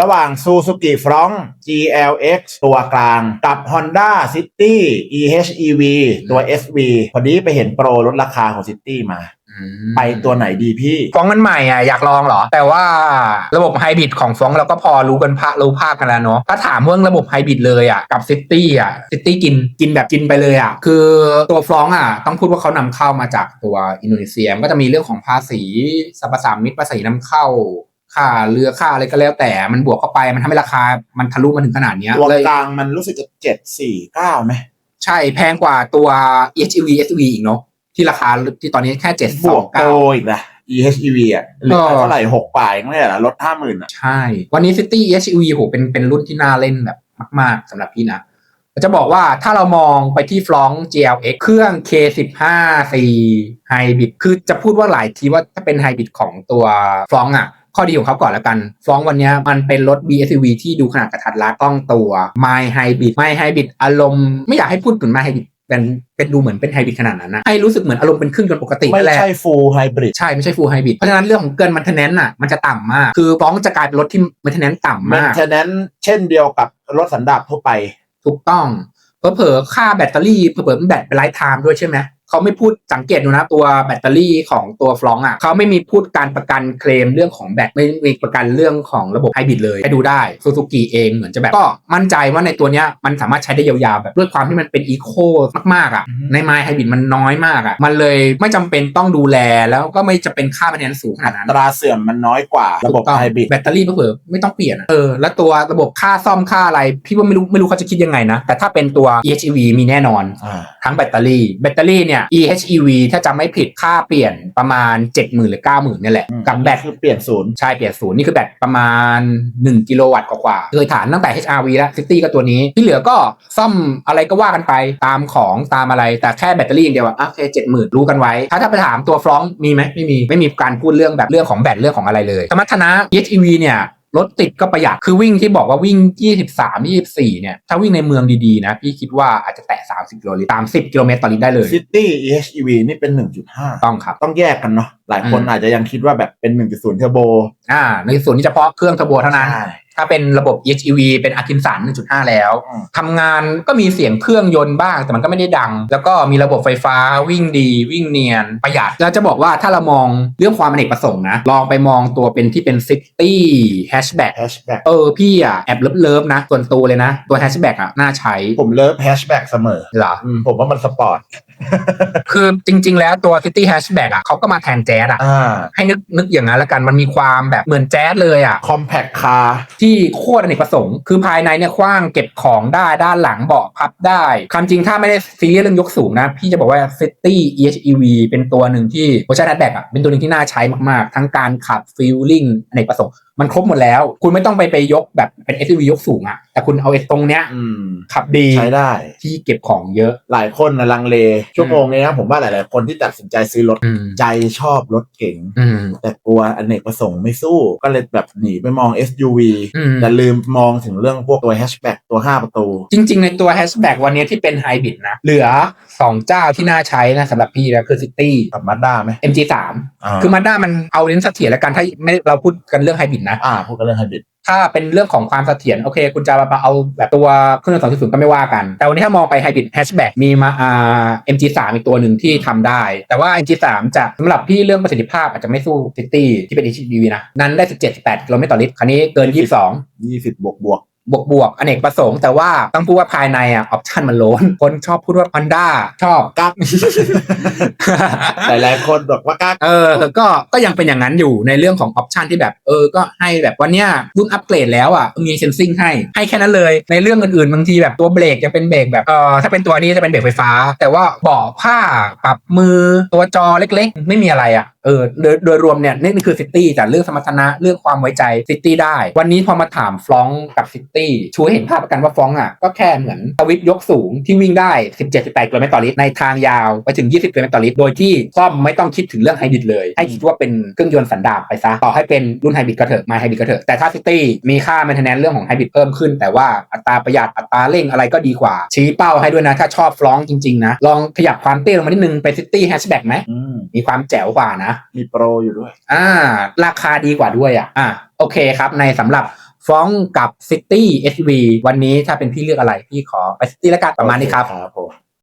ระหว่าง Suzuki Front GLX ตัวกลาง กับ Honda City EHEV ตัว SV พอดีไปเห็นโปรลดราคาของ City มา ไปตัวไหนดีพี่ ฟ้องมันใหม่อะอยากลองเหรอ แต่ว่าระบบไฮบริดของฟ้องเราก็พอรู้กันพะรู้ภาคกันแล้วเนาะถ้าถามเรื่องระบบไฮบริดเลยอะกับซิตี้อะซิตี้กินกินแบบกินไปเลยอะคือตัวฟ้องอะต้องพูดว่าเขานำเข้ามาจากตัวอินโดนีเซียมันก็จะมีเรื่องของภาษีสรรพสามิตภาษีนำเข้า ค่าเรือค่าอะไรก็แล้วแต่มันบวกเข้าไปมันทำให้ราคามันทะลุมาถึงขนาดเนี้ยตัวเลยกลางมันรู้สึกจะเจ็ดสี่เก้าไหมใช่แพงกว่าตัว HEV SV อีกเนาะที่ราคาที่ตอนนี้แค่เจ็ดบสอวงกโปเก้ารอีกนะ EHEV อะเหลือเท่าไหร่หกป่ายไม่ใช่เหรอลดห้าหมื่นอะ ใช่ วันนี้ City HEV โหเป็นเป็นรุ่นที่น่าเล่นแบบมาก ๆสำหรับพี่นะจะบอกว่าถ้าเรามองไปที่ฟลอง GLX เครื่อง K15C Hybrid คือจะพูดว่าหลายทีว่าถ้าเป็นไฮบริดของตัวฟลองอะ ข้อดีของเขาก่อนแล้วกันฟลองวันเนี้ยมันเป็นรถ BSUV ที่ดูขนาดกระทัดรัดต้องตัว My Hybrid My Hybrid อารมณ์ไม่อยากให้พูดถึง My Hybrid เป็นเป็นดูเหมือนเป็นไฮบริดขนาดนั้นนะให้รู้สึกเหมือนอารมณ์เป็นเครื่องยนต์ปกติไม่นั่นแหละใช่ full hybrid ใช่ไม่ใช่ full hybrid เพราะฉะนั้นเรื่องของเกินมันเทนแนนน่ะมันจะต่ำมาก คือฟ้องจะกลายเป็นรถที่มันเทนแนนต่ำมาก maintenance เช่นเดียวกับรถสันดาปทั่วไป ถูกต้องเผลอๆค่าแบตเตอรี่เผลอๆมันแบตเป็นไลฟ์ไทม์ด้วยใช่ไหม เขาไม่พูดสังเกตดูนะตัวแบตเตอรี่ของตัวฟลองอะเขาไม่มีพูดการประกันเคลมเรื่องของแบตไม่มีประกันเรื่องของระบบไฮบริดเลยไปดูได้ซูซูกิเองเหมือนจะแบบก็มั่นใจว่าในตัวเนี้ยมันสามารถใช้ได้ยาวๆแบบด้วยความที่มันเป็นอีโคมากๆอะอือฮึในไมล์ไฮบริดมันน้อยมากอะมันเลยไม่จำเป็นต้องดูแลแล้วก็ไม่จะเป็นค่าแมนเทนสูงขนาดนั้นตราเสื่อมมันน้อยกว่าระบบถูกต้องไฮบริดแบตเตอรี่เผื่อๆไม่ต้องเปลี่ยนอะเออแล้วตัวระบบค่าซ่อมค่าอะไร พี่ว่าไม่รู้ไม่รู้เขาจะคิดยังไงนะแต่ถ้าเป็นตัว EHEV มีแน่นอนอ่าทั้งแบตเตอรี่แบตเตอรี่เนี่ย EHEV ถ้าจำไม่ผิดค่าเปลี่ยนประมาณ 70,000 หรือ 90,000เนี่ยแหละ กับแบตคือเปลี่ยนศูนย์ ใช่เปลี่ยนศูนย์นี่คือแบตประมาณ 1 กิโลวัตต์กว่าๆเคยฐานตั้งแต่ HRV แล้ว City ก็ตัวนี้ ที่เหลือก็ซ่อมอะไรก็ว่ากันไปตามของตามอะไรแต่แค่แบตเตอรี่อย่างเดียวอะอะโอเคเจ็ดหมื่นรู้กันไว้ ถ้าถ้าไปถามตัวฟรองก์มีไหมไม่มีไม่มีการพูดเรื่องแบบเรื่องของแบตเรื่องของอะไรเลยสมรรถนะ HEV เนี่ย รถติดก็ประหยัดคือวิ่งที่บอกว่าวิ่ง 23 24 เนี่ย ถ้าวิ่งในเมืองดีๆนะ พี่คิดว่าอาจจะแตะ 30 กิโลลิตร30กิโลเมตรต่อลิตรได้เลยซิตี้ EHEV นี่เป็น 1.5 ต้องครับ ต้องแยกกันเนาะหลายคนอืมอาจจะยังคิดว่าแบบเป็น 1.0เทอร์โบอ่าในส่วนนี้เฉพาะเครื่องเทอร์โบเท่านั้นใช่ ถ้าเป็นระบบ EHEV เป็นอาคินสัน1.5 แล้วอืมทำงานก็มีเสียงเครื่องยนต์บ้าง แต่มันก็ไม่ได้ดัง แล้วก็มีระบบไฟฟ้าวิ่งดีวิ่งเนียน ประหยัดแล้วจะบอกว่าถ้าเรามองเรื่องความอเนกประสงค์นะ ลองไปมองตัวเป็นที่เป็น City Hatchback แฮชแบ็กเออพี่อะแอบเลิฟๆนะส่วนตัวเลยนะ ตัว Hatchback อะน่าใช้ผมเลิฟแฮชแบ็กเสมอเหรออืมผมว่ามันสปอร์ต คือจริง ๆ แล้วตัว City Hatchback อะเขาก็มาแทนแจ๊สอะ อ่าให้นึกนึกอย่างนั้นละกันมันมีความแบบเหมือนแจ๊สเลยอะ คอมแพคคาร์ที่โคตรอเนกประสงค์คือภายในเนี่ยกว้างเก็บของได้ด้านหลังเบาะพับได้ความจริงถ้าไม่ได้ซีเรียสเรื่องยกสูงนะ พี่จะบอกว่า City EHEV เป็นตัวหนึ่งที่โอชั่นแอดแบ็กอะเป็นตัวหนึ่งที่น่าใช้มากๆ ทั้งการขับฟีลลิ่งอเนกประสงค์มันครบหมดแล้ว คุณไม่ต้องไปไปยกแบบเป็น SUV ยกสูงอะแต่คุณเอาไอ้ตรงเนี้ยอืม ขับดีใช้ได้ ที่เก็บของเยอะ หลายคนนะลังเลชั่วโมงนี้นะผมว่าหลาย ๆ คนที่ตัดสินใจซื้อรถอืมใจชอบรถเก๋งอืม แต่กลัวอเนกประสงค์ไม่สู้ ก็เลยแบบหนีไปมอง SUV อืม แต่ลืมมองถึงเรื่องพวกตัวแฮชแบ็กตัว 5 ประตู จริง ๆ ในตัวแฮชแบ็กวันนี้ที่เป็นไฮบริดนะ เหลือ2เจ้าที่น่าใช้นะสำหรับพี่นะคือ City กับมาด้าไหม MG3 อ่าคือมาด้ามันเอาเน้นเสถียรแล้วกันถ้าไม่เราพูดกันเรื่องไฮบริดนะอ่าพูดกันเรื่องไฮบริดถ้าเป็นเรื่องของความเสถียรโอเค คุณจะมาเอาแบบตัวเครื่องยนต์สองจุดศูนย์ก็ไม่ว่ากัน แต่วันนี้ถ้ามองไปไฮบริดแฮชแบ็กมีมาอ่า MG3 อีกตัวหนึ่งที่ทำได้ แต่ว่า MG3 จะสำหรับพี่เรื่องประสิทธิภาพอาจจะไม่สู้ City ที่เป็น HEV นะ นั้นได้ 17-18กิโลเมตรต่อลิตรคันนี้เกิน 22 20บวกบวก บวกบวกอเนกประสงค์แต่ว่าต้องพูดว่าภายในอะออปชันมันล้นคนชอบพูดว่า Honda ชอบกักหลายๆคนบอกว่ากักเออก็ก็ยังเป็นอย่างนั้นอยู่ในเรื่องของออปชันที่แบบเออ ก็ให้แบบวันเนี้ยรุ่นอัปเกรดแล้วอะมีเซนซิงให้ ให้แค่นั้นเลย ในเรื่องอื่นๆ บางทีแบบตัวเบรกยังเป็นเบรกแบบเออถ้าเป็นตัวนี้จะเป็นเบรกไฟฟ้า แต่ว่าเบาะผ้าปรับมือตัวจอเล็กๆ ไม่มีอะไรอะเออโดยโดยรวมเนี่ยนี่คือซิตี้แต่เรื่องสมรรถนะเรื่องความไว้ใจซิตี้ได้ วันนี้พอมาถามฟลองก์กับซิตี้ช่วยเห็นภาพกันว่าฟลองก์อะก็แค่เหมือนสวิตช์ยกสูงที่วิ่งได้ 17-18กิโลเมตรต่อลิตรในทางยาวไปถึง 20กิโลเมตรต่อลิตรโดยที่ซ่อมไม่ต้องคิดถึงเรื่องไฮบริดเลย ให้คิดว่าเป็นเครื่องยนต์สันดาปไปซะต่อให้เป็นรุ่นไฮบริดก็เถอะมาไฮบริดก็เถอะแต่ถ้าซิตี้มีค่า m ม i เทนแนนเรื่องของไฮบริดเพิ่มขึ้น แต่ว่าอัตราประหยัดอัตราเร่งอะไรก็ดีกว่า ชี้เป้าให้ด้วยนะถ้าชอบฟลองก์จริงๆนะลองขยับความเตี้ยลงมานิดนึงไปซิตี้แฮชแบ็กไหมอืมมีความแจ๋วกว่านะ มีโปรอยู่ด้วย อ่า ราคาดีกว่าด้วยอะอ่าโอเคครับในสำหรับ ฟ้องกับซิตี้ SV วันนี้ถ้าเป็นพี่เลือกอะไร พี่ขอไปซิตี้แล้วกันประมาณนี้ครับ ครับผม